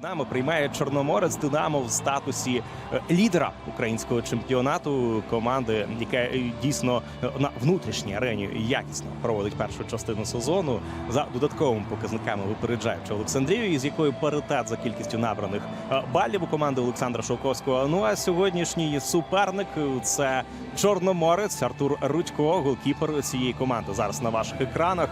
Динамо приймає Чорноморець Динамо в статусі е, лідера українського чемпіонату команди, яка е, дійсно е, на внутрішній арені якісно проводить першу частину сезону за додатковими показниками, випереджаючи Олександрію, із якою паритет за кількістю набраних балів у команди Олександра Шовковського. Ну а сьогоднішній суперник це Чорноморець Артур Рудько, голкіпер цієї команди. Зараз на ваших екранах.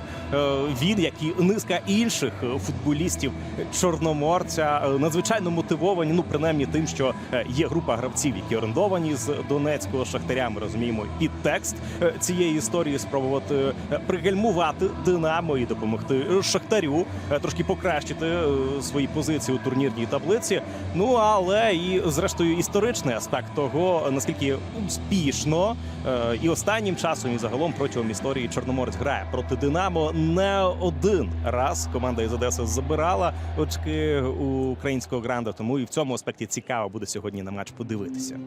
Він, як і низка інших футболістів Чорноморця, надзвичайно мотивовані. Ну принаймні тим, що е, є група гравців, які орендовані з Донецького шахтаря. Ми розуміємо підтекст е, цієї історії спробувати е, пригальмувати Динамо і допомогти е, Шахтарю е, трошки покращити е, свої позиції у турнірній таблиці. Ну але і зрештою історичний аспект того, наскільки успішно е, і останнім часом, і загалом протягом історії Чорноморець грає проти Динамо не один раз. Команда із Одеси забирала очки у українського гранда. Тому і в цьому аспекті цікаво буде сьогодні на матч подивитися.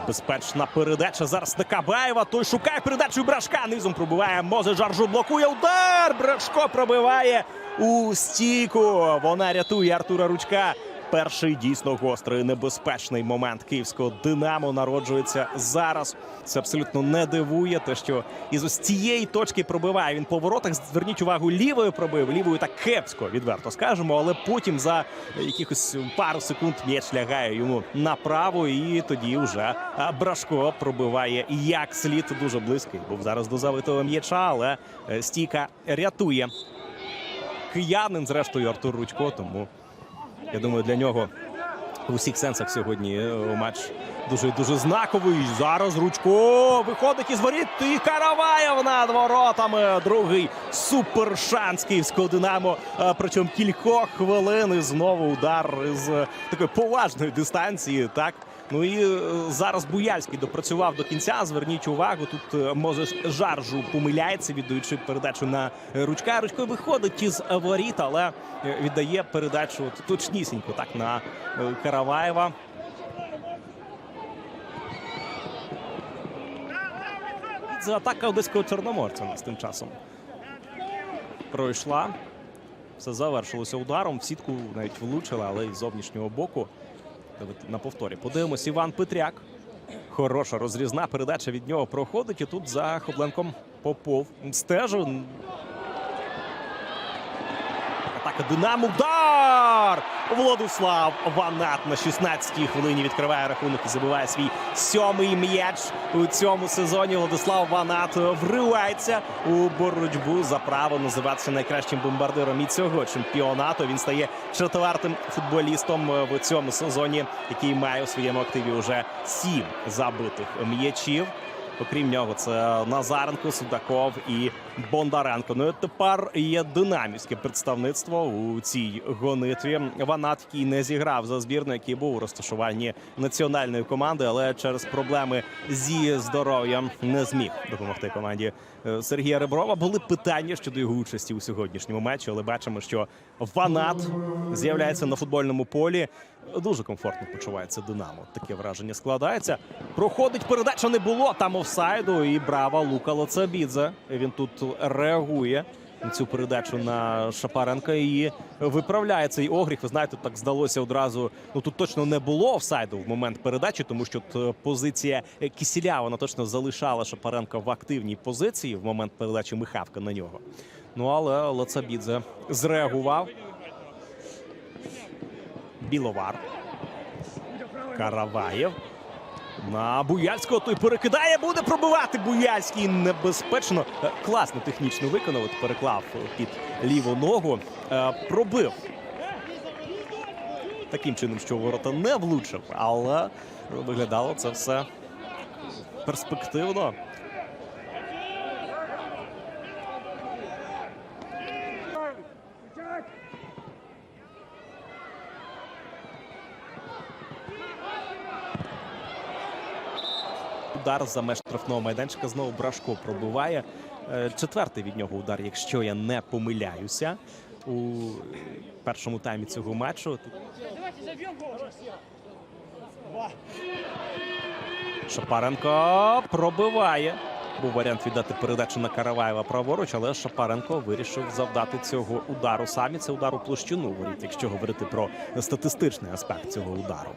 Небезпечна передача зараз на Кабаєва. Той шукає передачу Брашка. Низом пробиває. Мозе Жаржу блокує удар. Брашко пробиває у стійку. Вона рятує Артура Ручка. Перший дійсно гострий небезпечний момент київського Динамо народжується зараз. Це абсолютно не дивує. Те, що із ось цієї точки пробиває він по воротах. Зверніть увагу, лівою пробив, лівою так кепсько, відверто скажемо. Але потім за якихось пару секунд м'яч лягає йому направо, і тоді вже Брашко пробиває як слід дуже близький. Був зараз до завитого м'яча, але е, стійка рятує киянин, зрештою Артур Рудько. Тому я думаю, для нього в усіх сенсах сьогодні е, матч дуже дуже знаковий. Зараз Ручко виходить із воріт. І Караваєв над воротами. Другий супершанс київського Динамо Причому протягом кількох хвилин. І знову удар з е, такої поважної дистанції. Так. Ну і е, зараз Буяльський допрацював до кінця. Зверніть увагу, тут е, може жаржу помиляється, віддаючи передачу на е, ручка. Ручко виходить із воріт, але віддає передачу точнісінько так на Караваєва. Це атака одеського чорноморця нас тим часом пройшла. Все завершилося ударом. В сітку навіть влучила, але із зовнішнього боку. Давайте На повторі. Подивимось, Іван Петряк. Хороша розрізна передача від нього проходить. І тут за Хобленком Попов стежу. Атака Динамо. Удар! Владислав Ванат на 16-й хвилині відкриває рахунок і забиває свій сьомий м'яч у цьому сезоні. Владислав Ванат вривається у боротьбу за право називатися найкращим бомбардиром і цього чемпіонату. Він стає четвертим футболістом в цьому сезоні, який має у своєму активі вже сім забитих м'ячів. Окрім нього, це Назаренко, Судаков і Бондаренко. Ну і тепер є динамівське представництво у цій гонитві. Ванат, який не зіграв за збірну, який був у розташуванні національної команди, але через проблеми зі здоров'ям не зміг допомогти команді е, Сергія Реброва. Були питання щодо його участі у сьогоднішньому матчі, але бачимо, що Ванат з'являється на футбольному полі. Дуже комфортно почувається Динамо. Таке враження складається. Проходить передача не було там офсайду. І брава Лука Лоцабідзе. Він тут реагує на цю передачу на Шапаренка і виправляє цей огріх. Ви знаєте, так здалося одразу. Ну тут точно не було офсайду в момент передачі, тому що е, позиція Кісіля вона точно залишала Шапаренка в активній позиції в момент передачі Михавка на нього. Ну але Лоцабідзе зреагував. Біловар. Караваєв. На Буяльського той перекидає, буде пробивати Буяльський небезпечно. Е, Класно технічно виконав. От переклав під ліву ногу. Е, Пробив. Таким чином, що ворота не влучив, але виглядало це все перспективно. Удар за меж штрафного майданчика. Знову Брашко пробиває. Е, Четвертий від нього удар, якщо я не помиляюся, у першому таймі цього матчу. Шапаренко пробиває. Був варіант віддати передачу на Караваєва праворуч, але Шапаренко вирішив завдати цього удару. Самі це удар у площину воріт, якщо говорити про статистичний аспект цього удару.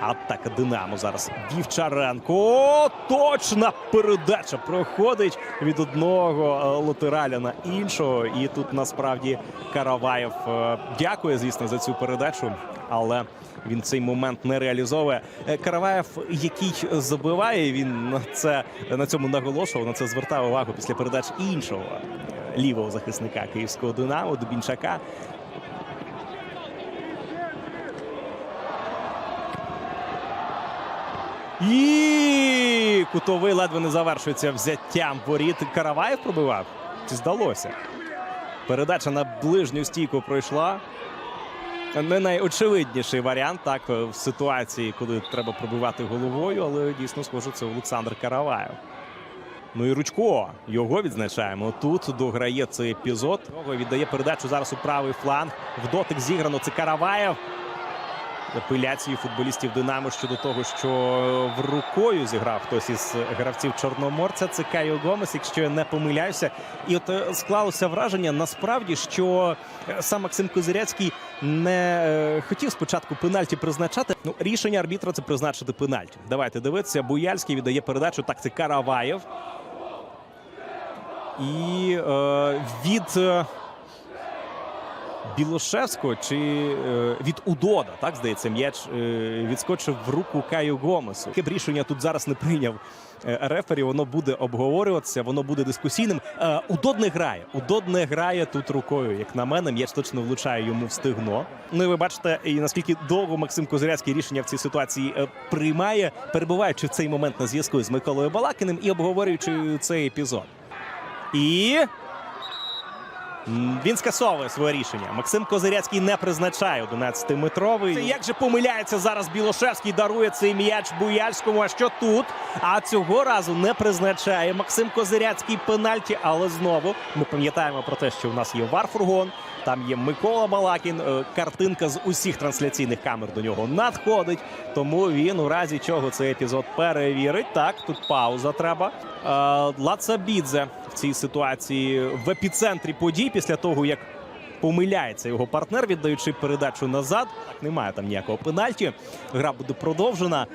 Атака Динамо зараз. Вівчаренко. О, точна передача проходить від одного е, латераля на іншого. І тут насправді Караваєв е, дякує, звісно, за цю передачу, але він цей момент не реалізовує. Е, Караваєв, який забиває, він на це на цьому наголошував, на це звертав увагу після передач іншого лівого захисника київського Динамо Дубінчака. І кутовий ледве не завершується взяттям воріт. Караваєв пробивав. Чи здалося? Передача на ближню стійку пройшла. Не найочевидніший варіант, так, в ситуації, коли треба пробивати головою, але дійсно схоже, це Олександр Караваєв. Ну і Ручко його відзначаємо. Тут дограє цей епізод. Віддає передачу зараз у правий фланг. В дотик зіграно. Це Караваєв. Апеляції футболістів Динамо щодо того, що в рукою зіграв хтось із гравців Чорноморця. Це Кайо Гомес, якщо я не помиляюся. І от е, склалося враження насправді, що е, сам Максим Козиряцький не е, хотів спочатку пенальті призначати. Ну, рішення арбітра це призначити пенальті. Давайте дивитися. Буяльський віддає передачу. Так, це Караваєв. І е, від. Білошевського чи е, від Удода, так здається, м'яч е, відскочив в руку Каю Гомесу. Яке б рішення тут зараз не прийняв е, рефері, воно буде обговорюватися, воно буде дискусійним. Е, Удод не грає. Удод не грає тут рукою. Як на мене, м'яч точно влучає йому в стигно. Ну і ви бачите, і наскільки довго Максим Козиряцький рішення в цій ситуації е, приймає, перебуваючи в цей момент на зв'язку з Миколою Балакиним і обговорюючи цей епізод. І Він скасовує своє рішення. Максим Козиряцький не призначає 11-метровий. Як же помиляється зараз Білошевський, дарує цей м'яч Буяльському. А що тут? А цього разу не призначає Максим Козиряцький пенальті. Але знову ми пам'ятаємо про те, що в нас є варфургон. Там є Микола Балакін. Е, Картинка з усіх трансляційних камер до нього надходить. Тому він у разі чого цей епізод перевірить. Так, тут пауза треба. Е, Лацабідзе в цій ситуації в епіцентрі подій після того, як помиляється його партнер, віддаючи передачу назад. Так, немає там ніякого пенальті. Гра буде продовжена.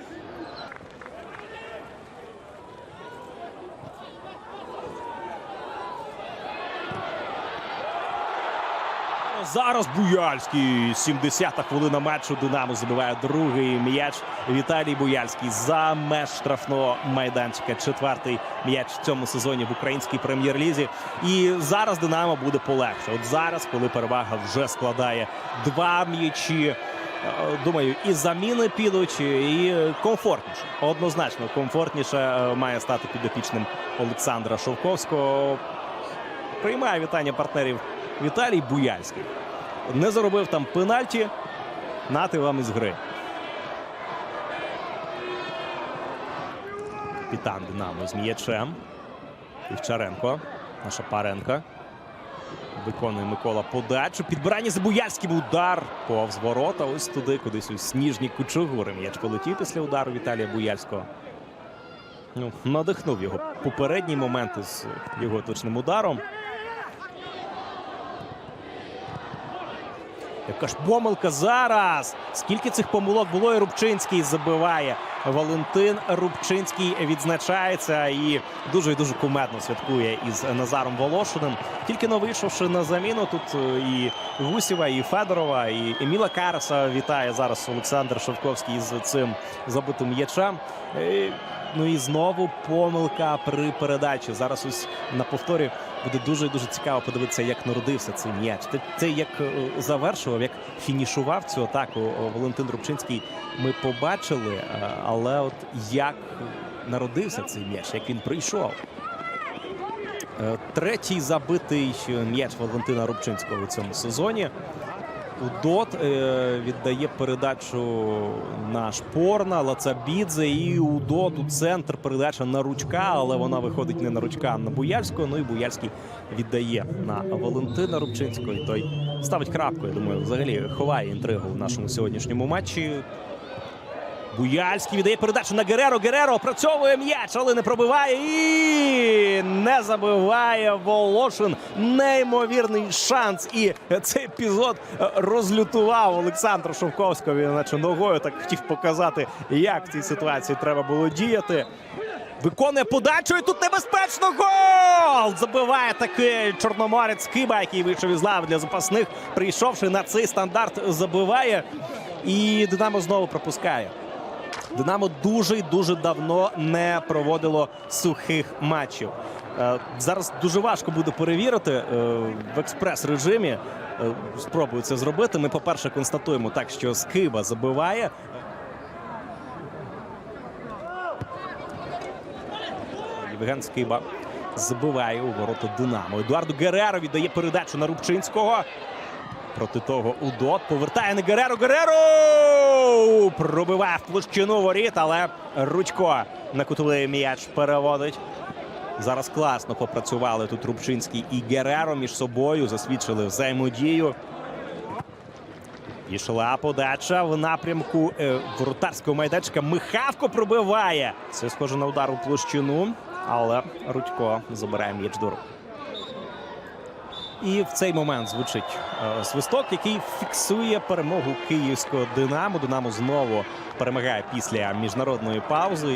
Зараз Буяльський. 70-та хвилина матчу. Динамо забиває другий м'яч. Віталій Буяльський за меж штрафного майданчика. Четвертий м'яч в цьому сезоні в українській прем'єр-лізі. І зараз Динамо буде полегше. От зараз, коли перевага вже складає два м'ячі. е, Думаю, і заміни підуть, і комфортніше. Однозначно комфортніше е, має стати підопічним Олександра Шовковського. Приймає вітання партнерів Віталій Буяльський. Не заробив там пенальті. Нати вам із гри. Капітан Динамо з м'ячем. Івчаренко. Наша Паренка. Виконує Микола подачу. Підбирання за Буяльським. Удар повз ворота. Ось туди, кудись у сніжні кучугури. М'яч полетів після удару Віталія Буяльського. Ну, надихнув його попередній момент із його точним ударом. Яка ж помилка зараз? Скільки цих помилок було, і Рубчинський забиває. Валентин Рубчинський відзначається і дуже і дуже кумедно святкує із Назаром Волошиним. Тільки но вийшовши на заміну, тут е, і Гусєва, і Федорова, і Еміла Караса вітає зараз Олександр Шовковський з цим забитим м'ячем. Ну і знову помилка при передачі. Зараз ось на повторі буде дуже дуже цікаво подивитися, як народився цей м'яч. Те, як е, завершував, як фінішував цю атаку е, Валентин Рубчинський, ми побачили. Е, Але от як народився цей м'яч, як він прийшов. Третій забитий м'яч Валентина Рубчинського у цьому сезоні. Удот Дот віддає передачу на Шпорна, Лацабідзе і Удот у центр. Передача на ручка, але вона виходить не на ручка, а на Буяльського. Ну і Буяльський віддає на Валентина Рубчинського. І той ставить крапку. Я думаю, взагалі ховає інтригу в нашому сьогоднішньому матчі. Буяльський віддає передачу на Гереро. Гереро опрацьовує м'яч, але не пробиває і не забиває Волошин. Неймовірний шанс. І цей епізод е, розлютував Олександра Шовковського. Він наче ногою так хотів показати, як в цій ситуації треба було діяти. Виконує подачу і тут небезпечно гол! Забиває таки чорноморець Киба, який вийшов із лави для запасних, прийшовши на цей стандарт, забиває. І Динамо знову пропускає. Динамо дуже й дуже давно не проводило сухих матчів. Е, Зараз дуже важко буде перевірити е, в експрес-режимі. Е, Спробую це зробити. Ми, по-перше, констатуємо так, що Скиба забиває. Євген Скиба забиває у ворота Динамо. Едуарду Гереро віддає передачу на Рубчинського. Проти того Удот повертає на Гереро. Гереро! Пробиває в площину воріт, але Рудько на кутовий м'яч переводить. Зараз класно попрацювали тут Рубчинський і Гереро між собою. Засвідчили взаємодію. Пішла подача в напрямку е, воротарського майданчика. Михавко пробиває. Це схоже на удар у площину, але Рудько забирає м'яч до рук. І в цей момент звучить е, свисток, який фіксує перемогу київського Динамо. Динамо знову перемагає після міжнародної паузи.